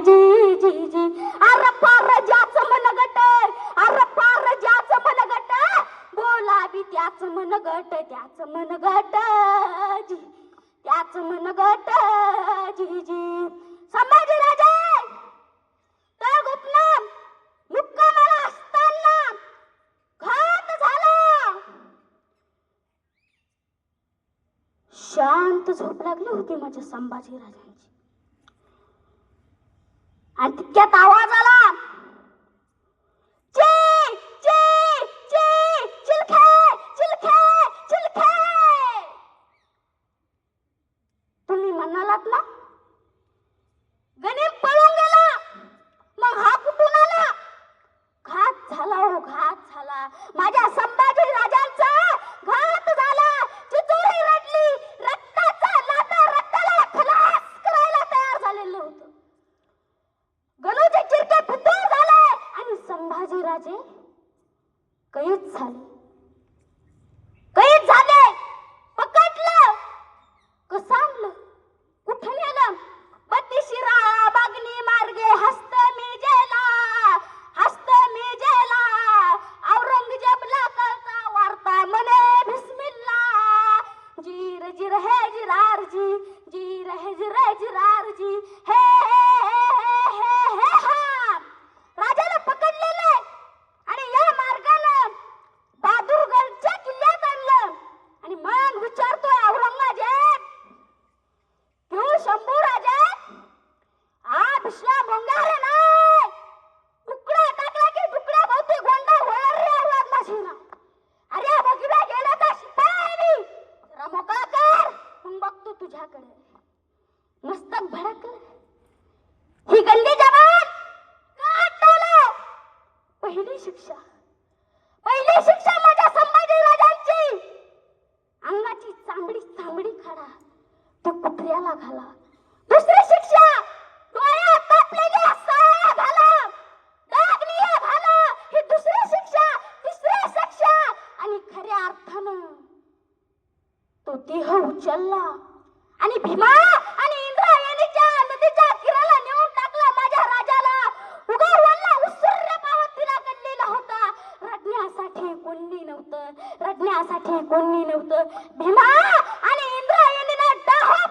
जी जी जी अरे पार ज्याच मन गट अरे पार ज्याच मन गट बोला बी त्याच मन गट त्याच मन गट जी त्याच मन गट जी जी संभाजी राजे! त्या गुपनाम मुक्कामाला असताना घात झाला. शांत झोप लागली होती माझ्या संभाजी राजांची. आणि तितक्यात आवाज आला. ची ची चिलखे चिलखे चिलखे. तुम्ही म्हणालात ना? गणेश पळून गेला. मग हा कुठून आला? घात झाला हो घात झाला. माझ्या संभाजी राजांचा घात झाला चितोरी रडली रक्ताचा लाटा रक्ताला खलास करायला तयार झालेलं होतं गणूचे चिरके फुटून झाले आणि संभाजी राजे? कैद झाले. कैद झाले! पकडलं! कसं आणलं कुठे नेलं? बागनी मार्गे हस्त मी जेला हस्त मी जेला औरंगजेबला कळता वार्ता मने भिस्मिल्ला जीर जीर हे जिरारजी जीर हे जिर जिरारजी हे हे तुझ्याकडे मस्तक भडकलं ही गल्ली जवान! पहिली शिक्षा. पहिली शिक्षा माझ्या संभाजी राजांची! अंगाची चांबडी चांबडी खडा. तो कुत्र्याला घाला. दुसरी शिक्षा! तो देह उचलला. आणि भीमा आणि इंद्र यांनी नदीच्या किराला नेऊन टाकला माझ्या राजाला उगा वल्ला उसर्य पावत तिला कळलेला होता. रडण्यासाठी कोणी नव्हतं रडण्यासाठी कोणी नव्हतं. भीमा आणि इंद्रायणीला डाहा